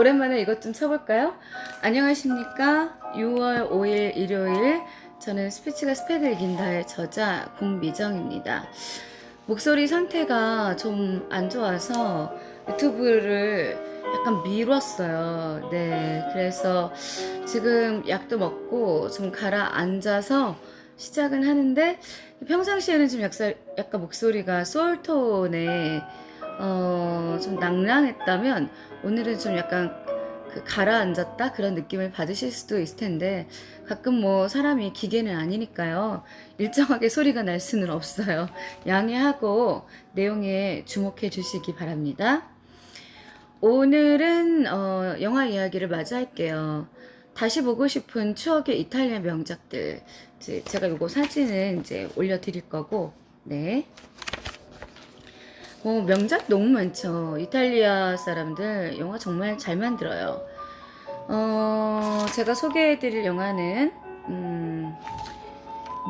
오랜만에 이것 좀 쳐볼까요? 안녕하십니까? 6월 5일 일요일 저는 스피치가 스펙을 이긴다의 저자 공미정입니다. 목소리 상태가 좀 안 좋아서 유튜브를 약간 미뤘어요. 네, 그래서 지금 약도 먹고 좀 가라앉아서 시작은 하는데 평상시에는 좀 약간, 목소리가 소울톤에 어, 좀 낭랑했다면 오늘은 좀 약간 그 가라앉았다? 그런 느낌을 받으실 수도 있을 텐데 가끔 뭐 사람이 기계는 아니니까요. 일정하게 소리가 날 수는 없어요. 양해하고 내용에 주목해 주시기 바랍니다. 오늘은 어, 영화 이야기를 마저 할게요. 다시 보고 싶은 추억의 이탈리아 명작들. 이제 제가 요거 사진은 이제 올려 드릴 거고 네 뭐 명작 너무 많죠. 이탈리아 사람들 영화 정말 잘 만들어요. 어, 제가 소개해드릴 영화는 음,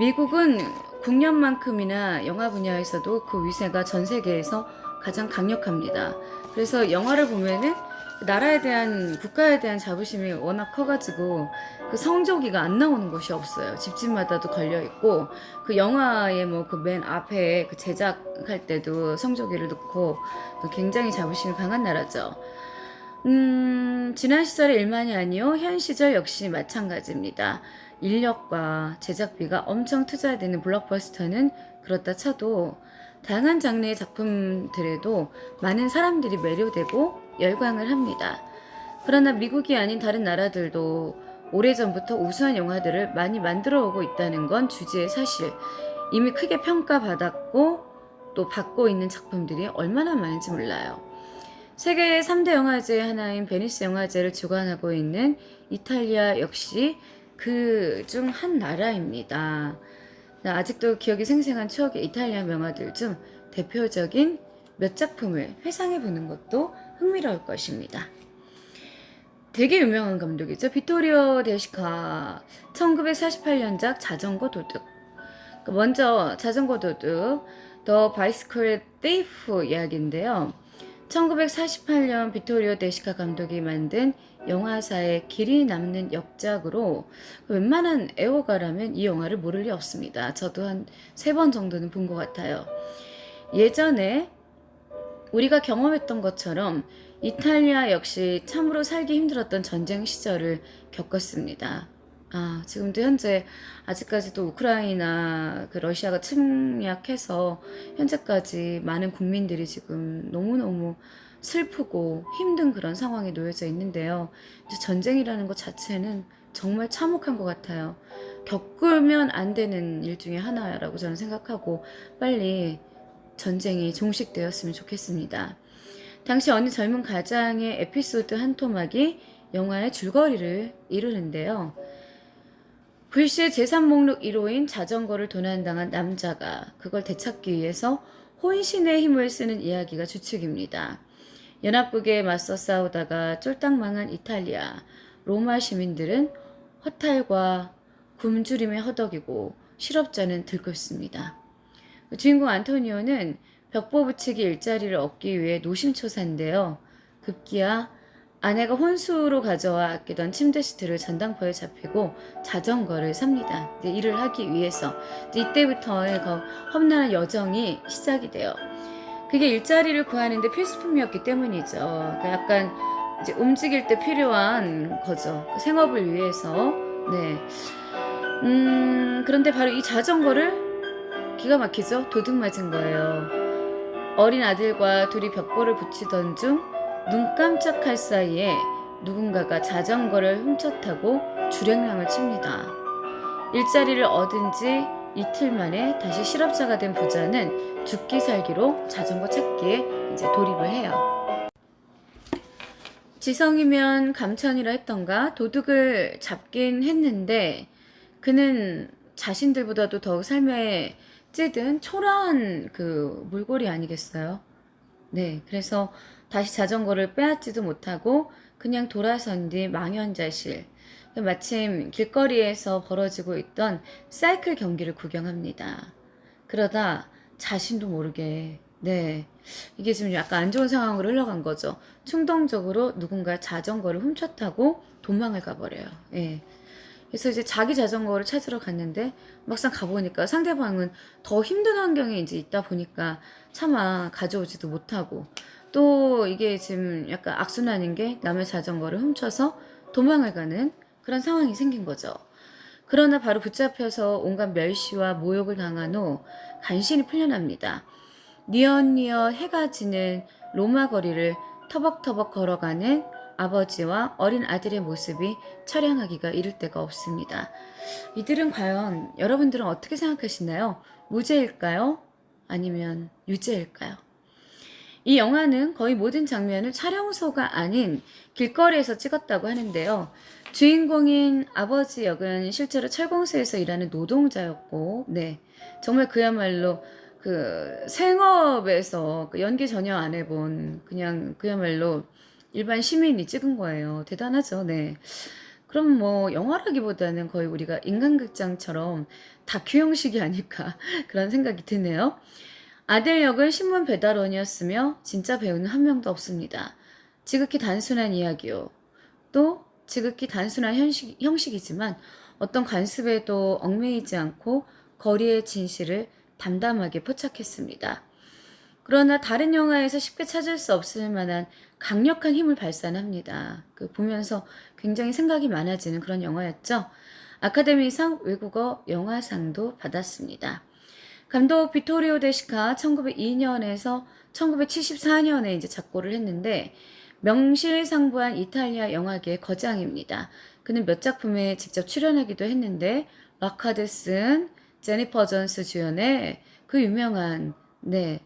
미국은 국년만큼이나 영화 분야에서도 그 위세가 전 세계에서 가장 강력합니다. 그래서 영화를 보면은 나라에 대한 국가에 대한 자부심이 워낙 커가지고 그 성조기가 안 나오는 곳이 없어요. 집집마다도 걸려 있고 그 영화의 뭐 그 맨 앞에 그 제작할 때도 성조기를 넣고 또 굉장히 자부심이 강한 나라죠. 음, 지난 시절의 일만이 아니요. 현 시절 역시 마찬가지입니다. 인력과 제작비가 엄청 투자되는 블록버스터는 그렇다 쳐도 다양한 장르의 작품들에도 많은 사람들이 매료되고 열광을 합니다. 그러나 미국이 아닌 다른 나라들도 오래전부터 우수한 영화들을 많이 만들어 오고 있다는 건 주지의 사실. 이미 크게 평가받았고 또 받고 있는 작품들이 얼마나 많은지 몰라요. 세계 3대 영화제의 하나인 베니스 영화제를 주관하고 있는 이탈리아 역시 그 중 한 나라입니다. 아직도 기억이 생생한 추억의 이탈리아 명화들 중 대표적인 몇 작품을 회상해 보는 것도 흥미로울 것입니다. 되게 유명한 감독이죠. 비토리오 데시카 1948년작 자전거 도둑. 그 먼저 자전거 도둑 더 바이스클 테이프 이야기인데요. 1948년 비토리오 데시카 감독이 만든 영화사의 길이 남는 역작으로 웬만한 애호가라면 이 영화를 모를 리 없습니다. 저도 한 세 번 정도는 본 것 같아요. 예전에 우리가 경험했던 것처럼 이탈리아 역시 참으로 살기 힘들었던 전쟁 시절을 겪었습니다. 아, 지금도 현재 아직까지도 우크라이나 그 러시아가 침략해서 현재까지 많은 국민들이 지금 너무너무 슬프고 힘든 그런 상황에 놓여져 있는데요. 전쟁이라는 것 자체는 정말 참혹한 것 같아요. 겪으면 안 되는 일 중에 하나라고 저는 생각하고 빨리 전쟁이 종식되었으면 좋겠습니다. 당시 어느 젊은 가장의 에피소드 한 토막이 영화의 줄거리를 이루는데요. 불시의 재산 목록 1호인 자전거를 도난당한 남자가 그걸 되찾기 위해서 혼신의 힘을 쓰는 이야기가 주축입니다. 연합국에 맞서 싸우다가 쫄딱 망한 이탈리아, 로마 시민들은 허탈과 굶주림에 허덕이고 실업자는 들끓습니다. 주인공 안토니오는 벽보 붙이기 일자리를 얻기 위해 노심초사인데요. 급기야 아내가 혼수로 가져와 아끼던 침대 시트를 전당포에 잡히고 자전거를 삽니다. 일을 하기 위해서 이때부터의 그 험난한 여정이 시작이 돼요. 그게 일자리를 구하는데 필수품이었기 때문이죠. 그러니까 약간 이제 움직일 때 필요한 거죠. 그 생업을 위해서. 네. 음, 그런데 바로 이 자전거를 기가 막히죠? 도둑 맞은 거예요. 어린 아들과 둘이 벽보를 붙이던 중 눈 깜짝할 사이에 누군가가 자전거를 훔쳐 타고 주행랑을 칩니다. 일자리를 얻은 지 이틀 만에 다시 실업자가 된 부자는 죽기 살기로 자전거 찾기에 이제 돌입을 해요. 지성이면 감천이라 했던가 도둑을 잡긴 했는데 그는 자신들보다도 더욱 삶에 찌든 초라한 그 몰골이 아니겠어요? 네, 그래서 다시 자전거를 빼앗지도 못하고 그냥 돌아선 뒤 망연자실. 마침 길거리에서 벌어지고 있던 사이클 경기를 구경합니다. 그러다 자신도 모르게 네. 이게 지금 약간 안 좋은 상황으로 흘러간 거죠. 충동적으로 누군가 자전거를 훔쳤다고 도망을 가버려요. 예. 그래서 이제 자기 자전거를 찾으러 갔는데 막상 가보니까 상대방은 더 힘든 환경에 이제 있다 보니까 차마 가져오지도 못하고 또 이게 지금 약간 악순환인 게 남의 자전거를 훔쳐서 도망을 가는 그런 상황이 생긴 거죠. 그러나 바로 붙잡혀서 온갖 멸시와 모욕을 당한 후 간신히 풀려납니다. 니엇니엇 해가 지는 로마 거리를 터벅터벅 걸어가는 아버지와 어린 아들의 모습이 처량하기가 이를 데가 없습니다. 이들은 과연 여러분들은 어떻게 생각하시나요? 무죄일까요? 아니면 유죄일까요? 이 영화는 거의 모든 장면을 촬영소가 아닌 길거리에서 찍었다고 하는데요. 주인공인 아버지 역은 실제로 철공소에서 일하는 노동자였고, 네. 정말 그야말로 그 생업에서 그 연기 전혀 안 해본 그냥 그야말로 일반 시민이 찍은 거예요. 대단하죠. 네. 그럼 뭐 영화라기보다는 거의 우리가 인간극장처럼 다큐 형식이 아닐까 그런 생각이 드네요. 아들 역은 신문 배달원이었으며 진짜 배우는 한 명도 없습니다. 지극히 단순한 이야기요. 또 지극히 단순한 현식, 형식이지만 어떤 관습에도 얽매이지 않고 거리의 진실을 담담하게 포착했습니다. 그러나 다른 영화에서 쉽게 찾을 수 없을 만한 강력한 힘을 발산합니다. 그 보면서 굉장히 생각이 많아지는 그런 영화였죠. 아카데미상 외국어 영화상도 받았습니다. 감독 비토리오 데시카 1902년에서 1974년에 이제 작고를 했는데 명실상부한 이탈리아 영화계 거장입니다. 그는 몇 작품에 직접 출연하기도 했는데 라카데슨, 제니퍼 존스 주연의 그 유명한 네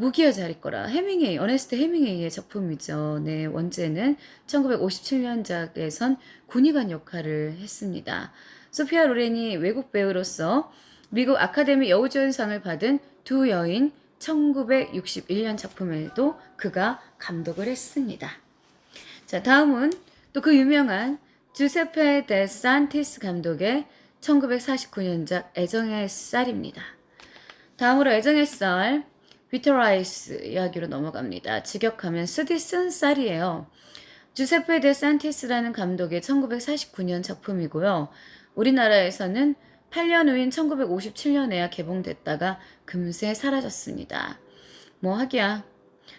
무기여 자리 거라 해밍웨이 어네스트 해밍웨이의 작품이죠. 네 원제는 1957년작에선 군의관 역할을 했습니다. 소피아 로렌이 외국 배우로서 미국 아카데미 여우조연상을 받은 두 여인 1961년 작품에도 그가 감독을 했습니다. 자, 다음은 또 그 유명한 주세페 데 산티스 감독의 1949년작 애정의 쌀입니다. 다음으로 애정의 쌀, 비터라이스 이야기로 넘어갑니다. 직역하면 쓴 쌀이에요. 주세페 데 산티스라는 감독의 1949년 작품이고요. 우리나라에서는 8년 후인 1957년에야 개봉됐다가 금세 사라졌습니다. 뭐 하기야.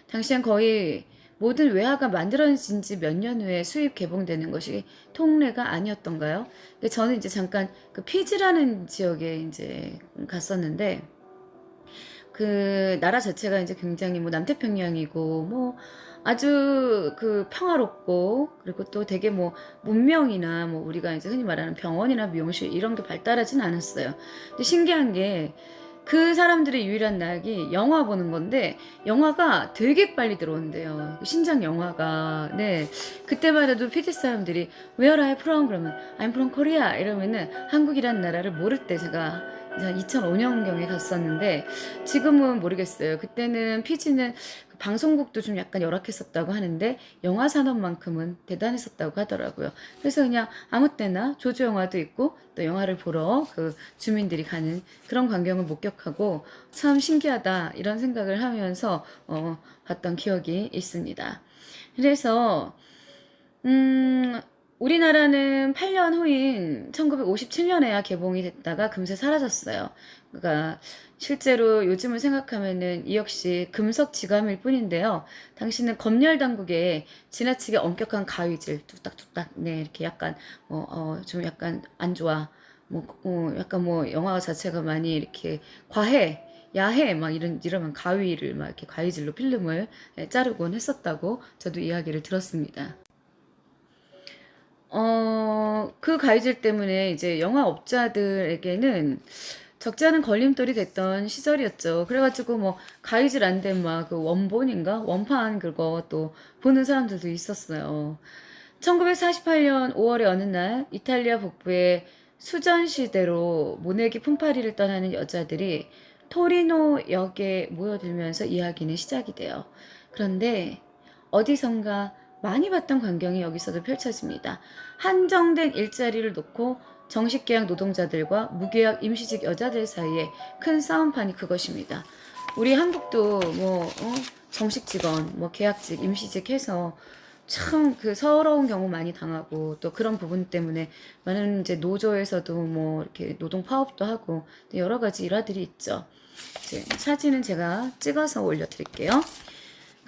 당시엔 거의 모든 외화가 만들어진 지 몇 년 후에 수입 개봉되는 것이 통례가 아니었던가요? 근데 저는 이제 잠깐 그 피지라는 지역에 이제 갔었는데 그 나라 자체가 이제 굉장히 뭐 남태평양이고 뭐 아주 그 평화롭고 그리고 또 되게 뭐 문명이나 뭐 우리가 이제 흔히 말하는 병원이나 미용실 이런 게 발달하진 않았어요. 근데 신기한 게 그 사람들의 유일한 낙이 영화 보는 건데 영화가 되게 빨리 들어온대요. 신작 영화가 네 그때만 해도 PT 사람들이 Where are you from? 그러면 I'm from Korea 이러면은 한국이란 나라를 모를 때 제가 2005년경에 갔었는데 지금은 모르겠어요. 그때는 피지는 그 방송국도 좀 약간 열악했었다고 하는데 영화 산업만큼은 대단했었다고 하더라고요. 그래서 그냥 아무 때나 조조 영화도 있고 또 영화를 보러 그 주민들이 가는 그런 광경을 목격하고 참 신기하다 이런 생각을 하면서 어, 봤던 기억이 있습니다. 그래서 음 우리나라는 8년 후인 1957년에야 개봉이 됐다가 금세 사라졌어요. 그러니까 실제로 요즘을 생각하면은 이 역시 금속 지감일 뿐인데요. 당시는 검열 당국에 지나치게 엄격한 가위질 뚝딱뚝딱 네 이렇게 약간 뭐어좀 약간 안 좋아 뭐 어, 약간 뭐 영화 자체가 많이 이렇게 과해 야해 막 이런 이러면 가위를 막 이렇게 가위질로 필름을 예, 자르곤 했었다고 저도 이야기를 들었습니다. 어, 그 가이질 때문에 이제 영화업자들에게는 적지 않은 걸림돌이 됐던 시절이었죠. 그래가지고 뭐 가이질 안 된 막 그 원본인가? 원판 그거 또 보는 사람들도 있었어요. 1948년 5월의 어느 날 이탈리아 북부의 수전 시대로 모내기 품팔이를 떠나는 여자들이 토리노 역에 모여들면서 이야기는 시작이 돼요. 그런데 어디선가 많이 봤던 광경이 여기서도 펼쳐집니다. 한정된 일자리를 놓고 정식 계약 노동자들과 무계약 임시직 여자들 사이에 큰 싸움판이 그것입니다. 우리 한국도 뭐 어? 정식 직원, 뭐 계약직, 임시직 해서 참 그 서러운 경우 많이 당하고 또 그런 부분 때문에 많은 이제 노조에서도 뭐 이렇게 노동 파업도 하고 또 여러 가지 일화들이 있죠. 사진은 제가 찍어서 올려드릴게요.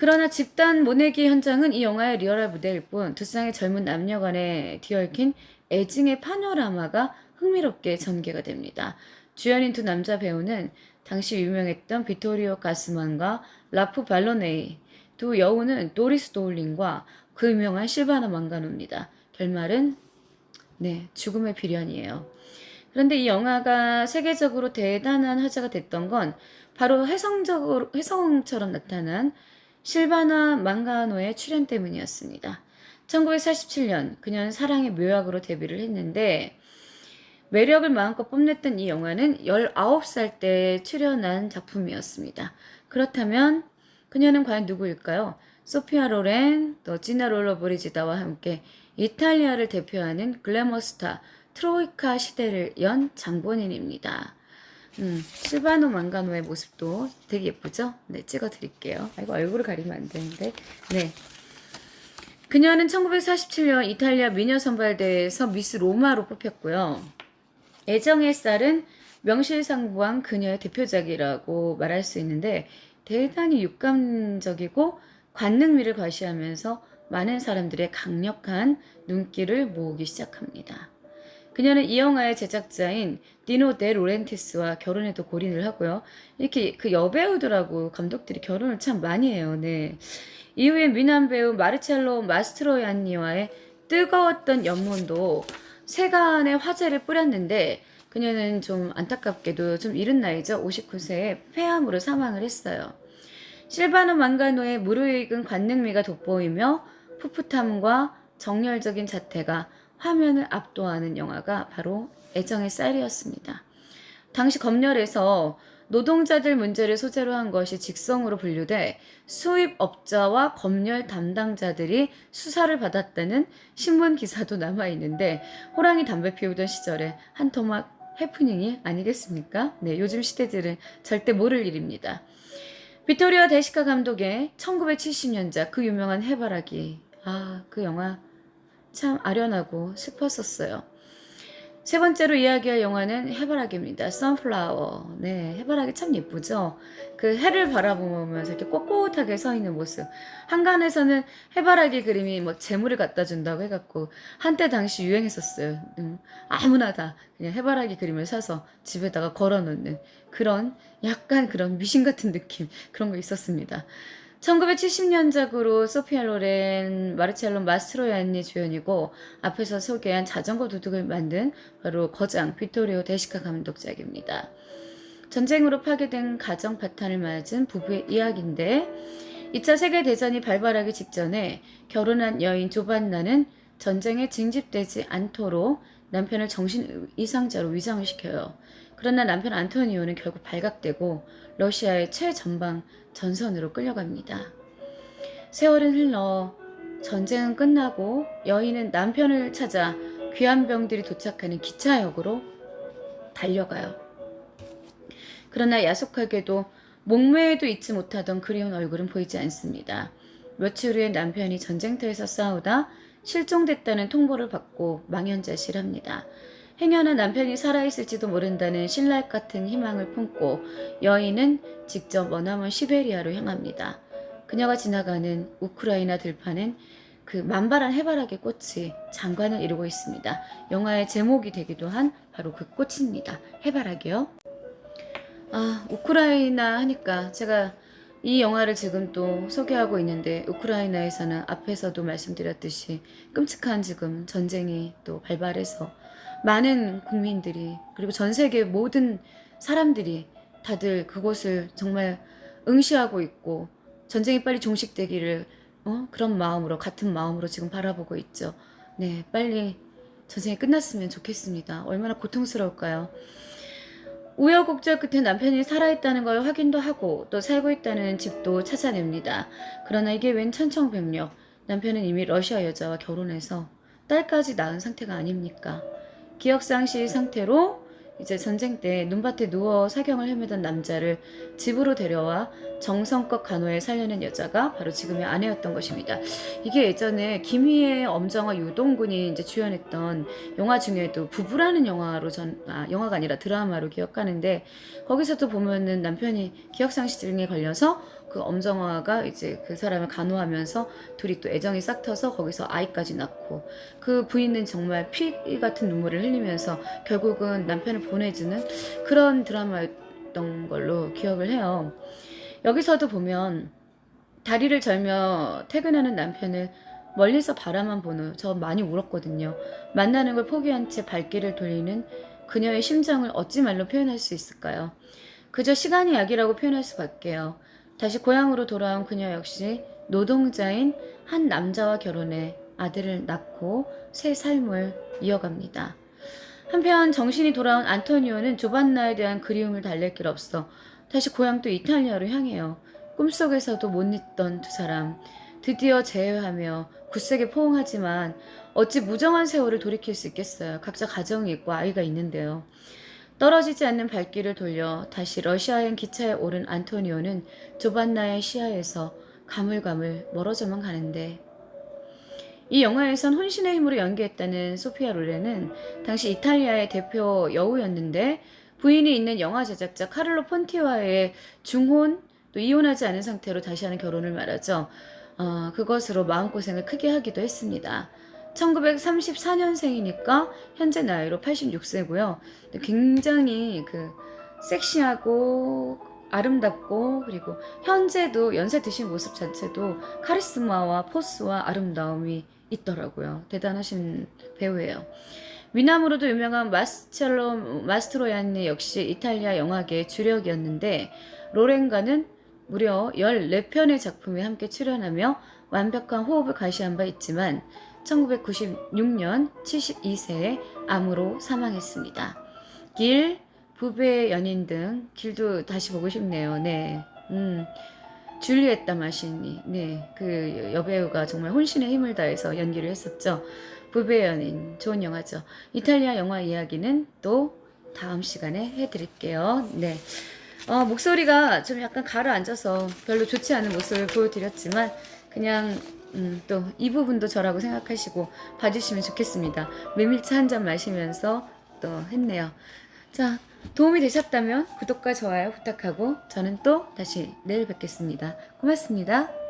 그러나 집단 모내기 현장은 이 영화의 리얼한 무대일 뿐 두 쌍의 젊은 남녀 간에 뒤얽힌 애증의 파노라마가 흥미롭게 전개가 됩니다. 주연인 두 남자 배우는 당시 유명했던 비토리오 가스만과 라프 발로네이 두 여우는 도리스 도울링과 그 유명한 실바나 망가노입니다. 결말은 네 죽음의 비련이에요. 그런데 이 영화가 세계적으로 대단한 화제가 됐던 건 바로 혜성적으로 혜성처럼 나타난 실바나 망가노의 출연 때문이었습니다. 1947년 그녀는 사랑의 묘약으로 데뷔를 했는데 매력을 마음껏 뽐냈던 이 영화는 19살 때 출연한 작품이었습니다. 그렇다면 그녀는 과연 누구일까요? 소피아 로렌, 또 지나 롤러 브리지다와 함께 이탈리아를 대표하는 글래머 스타 트로이카 시대를 연 장본인입니다. 음, 실바노 망가노의 모습도 되게 예쁘죠? 네, 찍어 드릴게요. 아이고, 얼굴을 가리면 안 되는데. 네. 그녀는 1947년 이탈리아 미녀 선발대회에서 미스 로마로 뽑혔고요. 애정의 쌀은 명실상부한 그녀의 대표작이라고 말할 수 있는데 대단히 육감적이고 관능미를 과시하면서 많은 사람들의 강력한 눈길을 모으기 시작합니다. 그녀는 이 영화의 제작자인 디노 데 로렌티스와 결혼에도 골인을 하고요. 이렇게 그 여배우들하고 감독들이 결혼을 참 많이 해요. 네. 이후에 미남 배우 마르첼로 마스트로얀니와의 뜨거웠던 연문도 세간의 화제를 뿌렸는데 그녀는 좀 안타깝게도 좀 이른 나이죠. 59세에 폐암으로 사망을 했어요. 실바노 망가노의 무르익은 관능미가 돋보이며 풋풋함과 정열적인 자태가 화면을 압도하는 영화가 바로 애정의 쌀이었습니다. 당시 검열에서 노동자들 문제를 소재로 한 것이 직성으로 분류돼 수입업자와 검열 담당자들이 수사를 받았다는 신문 기사도 남아 있는데 호랑이 담배 피우던 시절에 한 토막 해프닝이 아니겠습니까? 네, 요즘 시대들은 절대 모를 일입니다. 비토리아 데시카 감독의 1970년작 그 유명한 해바라기. 아, 그 영화 참 아련하고 슬펐었어요. 세 번째로 이야기할 영화는 해바라기입니다. 선플라워. 네, 해바라기 참 예쁘죠? 그 해를 바라보면서 이렇게 꼿꼿하게 서 있는 모습. 한간에서는 해바라기 그림이 뭐 재물을 갖다 준다고 해갖고 한때 당시 유행했었어요. 음, 아무나 다 그냥 해바라기 그림을 사서 집에다가 걸어놓는 그런 약간 그런 미신 같은 느낌 그런 거 있었습니다. 1970년작으로 소피아 로렌, 마르첼로 마스트로얀니 주연이고 앞에서 소개한 자전거 도둑을 만든 바로 거장 비토리오 데시카 감독작입니다. 전쟁으로 파괴된 가정 파탄을 맞은 부부의 이야기인데 2차 세계대전이 발발하기 직전에 결혼한 여인 조반나는 전쟁에 징집되지 않도록 남편을 정신 이상자로 위장을 시켜요. 그러나 남편 안토니오는 결국 발각되고 러시아의 최전방 전선으로 끌려갑니다. 세월은 흘러 전쟁은 끝나고 여인은 남편을 찾아 귀한 병들이 도착하는 기차역으로 달려가요. 그러나 야속하게도 목매에도 잊지 못하던 그리운 얼굴은 보이지 않습니다. 며칠 후에 남편이 전쟁터에서 싸우다 실종됐다는 통보를 받고 망연자실합니다. 행여나 남편이 살아있을지도 모른다는 신랄 같은 희망을 품고 여인은 직접 머나먼 시베리아로 향합니다. 그녀가 지나가는 우크라이나 들판엔 그 만발한 해바라기 꽃이 장관을 이루고 있습니다. 영화의 제목이 되기도 한 바로 그 꽃입니다. 해바라기요. 아, 우크라이나 하니까 제가 이 영화를 지금 또 소개하고 있는데 우크라이나에서는 앞에서도 말씀드렸듯이 끔찍한 지금 전쟁이 또 발발해서 많은 국민들이 그리고 전 세계 모든 사람들이 다들 그곳을 정말 응시하고 있고 전쟁이 빨리 종식되기를 어? 그런 마음으로 같은 마음으로 지금 바라보고 있죠. 네, 빨리 전쟁이 끝났으면 좋겠습니다. 얼마나 고통스러울까요? 우여곡절 끝에 남편이 살아있다는 걸 확인도 하고 또 살고 있다는 집도 찾아냅니다. 그러나 이게 웬 천청백력. 남편은 이미 러시아 여자와 결혼해서 딸까지 낳은 상태가 아닙니까? 기억상실 상태로 이제 전쟁 때 눈밭에 누워 사경을 헤매던 남자를 집으로 데려와 정성껏 간호해 살려낸 여자가 바로 지금의 아내였던 것입니다. 이게 예전에 김희애, 엄정화, 유동근이 이제 주연했던 영화 중에도 부부라는 영화로 전, 아, 영화가 아니라 드라마로 기억하는데 거기서도 보면은 남편이 기억상실증에 걸려서 그 엄정화가 이제 그 사람을 간호하면서 둘이 또 애정이 싹 터서 거기서 아이까지 낳고 그 부인은 정말 피 같은 눈물을 흘리면서 결국은 남편을 보내주는 그런 드라마였던 걸로 기억을 해요. 여기서도 보면 다리를 절며 퇴근하는 남편을 멀리서 바라만 보는 저 많이 울었거든요. 만나는 걸 포기한 채 발길을 돌리는 그녀의 심정을 어찌 말로 표현할 수 있을까요? 그저 시간이 약이라고 표현할 수밖에요. 다시 고향으로 돌아온 그녀 역시 노동자인 한 남자와 결혼해 아들을 낳고 새 삶을 이어갑니다. 한편 정신이 돌아온 안토니오는 조반나에 대한 그리움을 달랠 길 없어 다시 고향 또 이탈리아로 향해요. 꿈속에서도 못 잊던 두 사람 드디어 재회하며 굳세게 포옹하지만 어찌 무정한 세월을 돌이킬 수 있겠어요. 각자 가정이 있고 아이가 있는데요. 떨어지지 않는 발길을 돌려 다시 러시아행 기차에 오른 안토니오는 조반나의 시야에서 가물가물 멀어져만 가는데 이 영화에선 혼신의 힘으로 연기했다는 소피아 로레는 당시 이탈리아의 대표 여우였는데 부인이 있는 영화 제작자 카를로 폰티와의 중혼 또 이혼하지 않은 상태로 다시 하는 결혼을 말하죠. 어, 그것으로 마음고생을 크게 하기도 했습니다. 1934년생이니까 현재 나이로 86세고요. 굉장히 그 섹시하고 아름답고 그리고 현재도 연세 드신 모습 자체도 카리스마와 포스와 아름다움이 있더라고요. 대단하신 배우예요. 미남으로도 유명한 마스첼로 마스트로얀니 역시 이탈리아 영화계의 주력이었는데 로렌과는 무려 14편의 작품에 함께 출연하며 완벽한 호흡을 가시한 바 있지만 1996년 72세에 암으로 사망했습니다. 길, 부배의 연인 등 길도 다시 보고 싶네요. 네. 음. 줄리엣다 마시니, 네, 그 여배우가 정말 혼신의 힘을 다해서 연기를 했었죠. 부배의 연인, 좋은 영화죠. 이탈리아 영화 이야기는 또 다음 시간에 해드릴게요. 네. 어, 목소리가 좀 약간 가라앉아서 별로 좋지 않은 모습을 보여드렸지만 그냥 음, 또 이 부분도 저라고 생각하시고 봐주시면 좋겠습니다. 메밀차 한 잔 마시면서 또 했네요. 자, 도움이 되셨다면 구독과 좋아요 부탁하고 저는 또 다시 내일 뵙겠습니다. 고맙습니다.